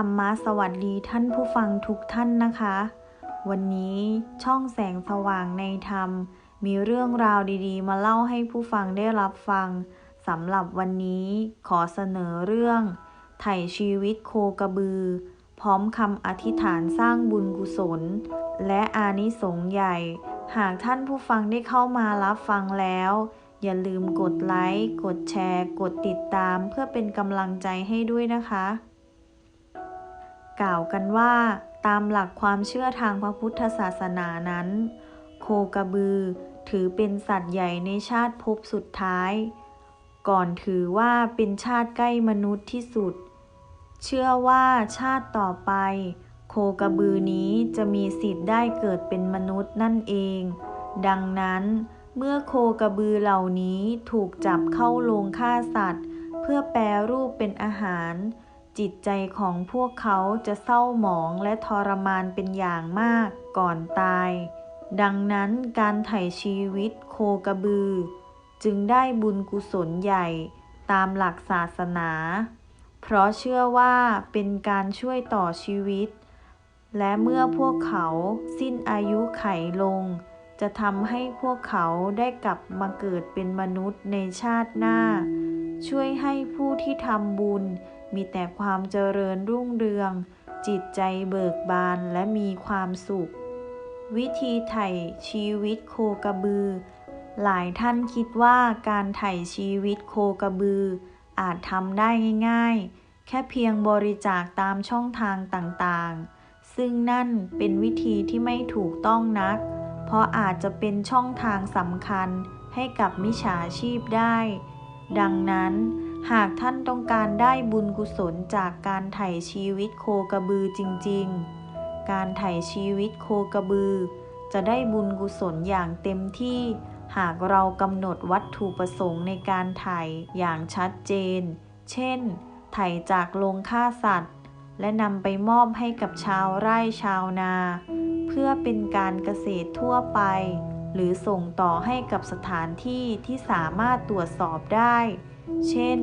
รรมะสวัสดีท่านผู้ฟังทุกท่านนะคะ วันนี้ช่องแสงสว่างในธรรม มีเรื่องราวดีๆ มาเล่าให้ผู้ฟังได้รับฟังสำหรับวันนี้ขอเสนอเรื่อง ไถ่ชีวิตโคกระบือ พร้อมคำอธิษฐานสร้างบุญกุศล และอานิสงส์ใหญ่ หากท่านผู้ฟังได้เข้ามารับฟังแล้ว อย่าลืมกดไลค์ กดแชร์ กดติดตามเพื่อเป็นกำลังใจให้ด้วยนะคะ กล่าวกันว่า ตามหลักความเชื่อทางพระพุทธศาสนานั้น โคกระบือถือเป็นสัตว์ใหญ่ในชาติภพสุดท้าย ก่อนถือว่าเป็นชาติใกล้มนุษย์ที่สุด เชื่อว่าชาติต่อไป โคกระบือนี้จะมีสิทธิ์ได้เกิดเป็นมนุษย์นั่นเอง ดังนั้นเมื่อโคกระบือเหล่านี้ถูกจับเข้าโรงฆ่าสัตว์ เพื่อแปรรูปเป็นอาหาร จิตใจของพวกเขาจะเศร้าหมองและทรมานเป็นอย่างมากก่อนตาย ดังนั้นการไถ่ชีวิตโคกระบือ จึงได้บุญกุศลใหญ่ตามหลักศาสนา เพราะเชื่อว่าเป็นการช่วยต่อชีวิต และเมื่อพวกเขาสิ้นอายุไขลง จะทำให้พวกเขาได้กลับมาเกิดเป็นมนุษย์ในชาติหน้า ช่วยให้ผู้ที่ทำบุญ มีแต่ความเจริญรุ่งเรือง จิตใจเบิกบานและมีความสุข วิธีไถ่ชีวิตโคกระบือ หลายท่านคิดว่าการไถ่ชีวิตโคกระบือ อาจทำได้ง่าย ๆ แค่เพียงบริจาคตามช่องทางต่างๆ ซึ่งนั่นเป็นวิธีที่ไม่ถูกต้องนัก เพราะอาจจะเป็นช่องทางสำคัญให้กับมิจฉาชีพได้ ดังนั้น หากท่านต้องการได้บุญกุศลจากการไถ่ชีวิตโคกระบือจริงๆ การไถ่ชีวิตโคกระบือ จะได้บุญกุศลอย่างเต็มที่ หากเรากำหนดวัตถุประสงค์ในการไถ่อย่างชัดเจน เช่น ไถ่จากโรงฆ่าสัตว์ และนำไปมอบให้กับชาวไร่ชาวนา เพื่อเป็นการเกษตรทั่วไป หรือส่งต่อให้กับสถานที่ที่สามารถตรวจสอบได้ เช่น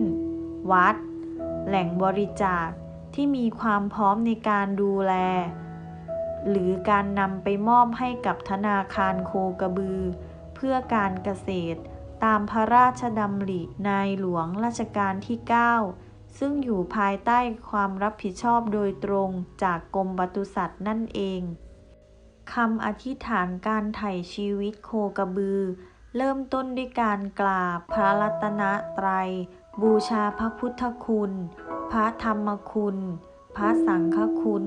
วัด แหล่งบริจาคที่มีความพร้อมในการดูแล หรือการนำไปมอบให้กับธนาคารโคกระบือ เพื่อการเกษตรตามพระราชดำริในหลวงรัชกาลที่ 9 ซึ่งอยู่ภายใต้ความรับผิดชอบโดยตรงจากกรมปศุสัตว์นั่นเองคำอธิษฐานการไถ่ชีวิตโคกระบือ เริ่มต้นด้วยการกราบพระรัตนตรัย บูชาพระพุทธคุณ พระธรรมคุณ พระสังฆคุณ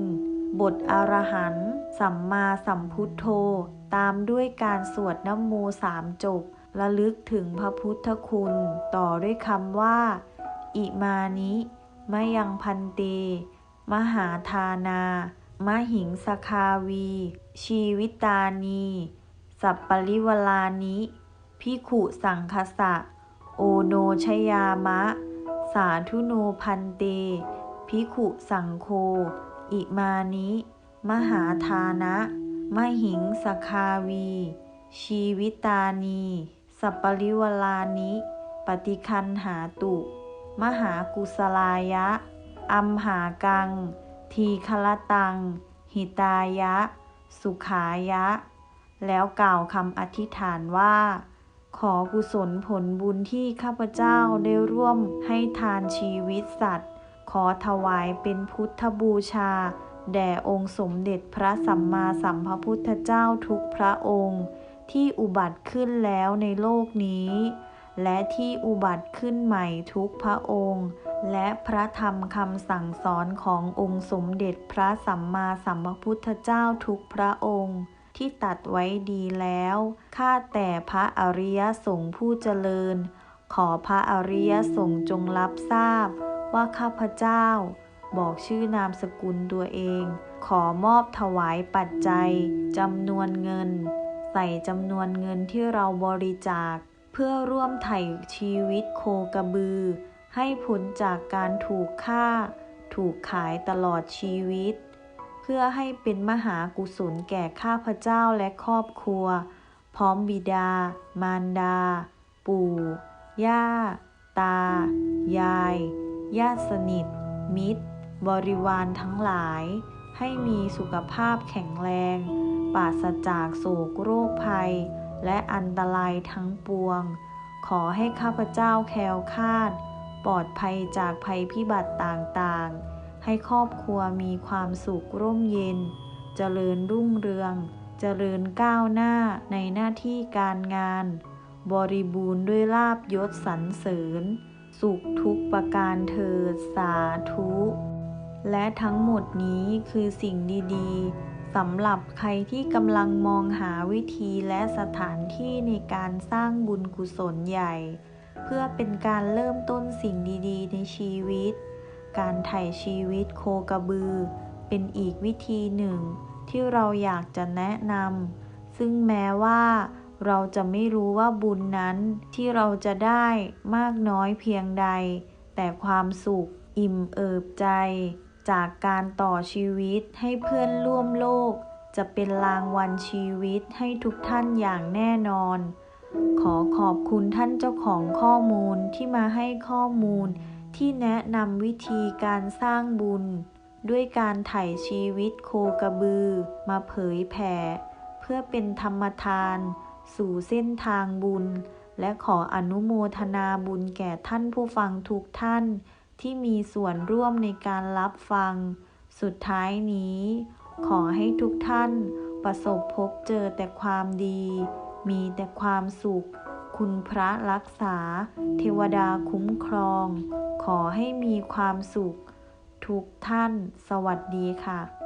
บทอรหันต์สัมมาสัมพุทโธ ตามด้วยการสวดน้ำโมสามจบ ระลึกถึงพระพุทธคุณ ต่อด้วยคำว่า อิมานิมะยังพันเต มหาทานามหิงสคาวี ชีวิตานี สัปปริวลานิ พิขุสังคสะ โอโนชยามะ สาธุโนพันเต พิขุสังโฆอิมานิ มหาทานะ มหิงสคาวี ชีวิตานี สัปปริวลานิ ปฏิคันหาตุ มหากุสลายะ อัมหากัง ทีคละตัง หิตายะ สุขายะ แล้วกล่าวคำอธิษฐานว่า ขอกุศลผลบุญที่ข้าพเจ้าได้ร่วมให้ทานชีวิตสัตว์ ขอถวายเป็นพุทธบูชา แด่องค์สมเด็จพระสัมมาสัมพุทธเจ้าทุกพระองค์ ที่อุบัติขึ้นแล้วในโลกนี้ และที่อุบัติขึ้นใหม่ทุกพระองค์ และพระธรรมคำสั่งสอนขององค์สมเด็จพระสัมมาสัมพุทธเจ้าทุกพระองค์ ที่ตัดไว้ดีแล้ว ข้าแต่พระอริยสงฆ์ผู้เจริญ ขอพระอริยสงฆ์จงรับทราบ ว่าข้าพเจ้า บอกชื่อนามสกุลตัวเอง ขอมอบถวายปัจจัยจำนวนเงิน ใส่จำนวนเงินที่เราบริจาค เพื่อร่วมไถ่ชีวิตโคกระบือ ให้พ้นจากการถูกฆ่า ถูกขายตลอดชีวิต พื่อให้เป็นมหากุศลแก่ข้าพเจ้าและครอบครัว พร้อมบิดา มารดา ปู่ ย่า ตา ยาย ญาติสนิท มิตร บริวารทั้งหลาย ให้มีสุขภาพแข็งแรง ปราศจากโศกโรคภัย และอันตรายทั้งปวง ขอให้ข้าพเจ้าแคล้วคลาด ปลอดภัยจากภัยพิบัติต่างๆ ให้ครอบครัวมีความสุขร่มเย็น เจริญรุ่งเรือง เจริญก้าวหน้าในหน้าที่การงาน บริบูรณ์ด้วยลาบยศสรรเสริญ สุขทุกประการเถิดสาธุ และทั้งหมดนี้คือสิ่งดีๆสำหรับใครที่กำลังมองหาวิธีและสถานที่ในการสร้างบุญกุศลใหญ่ เพื่อเป็นการเริ่มต้นสิ่งดีๆ ในชีวิต การไถ่ชีวิตโคกระบือ เป็นอีกวิธีหนึ่ง ที่เราอยากจะแนะนำซึ่งแม้ว่าเราจะไม่รู้ว่าบุญนั้นที่เราจะได้มากน้อยเพียงใด แต่ความสุขอิ่มเอิบใจ จากการต่อชีวิตให้เพื่อนร่วมโลก จะเป็นรางวัลชีวิตให้ทุกท่านอย่างแน่นอน ขอขอบคุณท่านเจ้าของข้อมูลที่มาให้ข้อมูล ที่แนะนำวิธีการสร้างบุญ ด้วยการไถ่ชีวิตโคกระบือมาเผยแผ่ เพื่อเป็นธรรมทาน สู่เส้นทางบุญ และขออนุโมทนาบุญแก่ท่านผู้ฟังทุกท่าน ที่มีส่วนร่วมในการรับฟัง สุดท้ายนี้ ขอให้ทุกท่านประสบพบเจอแต่ความดี มีแต่ความสุข คุณพระรักษา เทวดาคุ้มครอง ขอให้มีความสุข ทุกท่าน สวัสดีค่ะ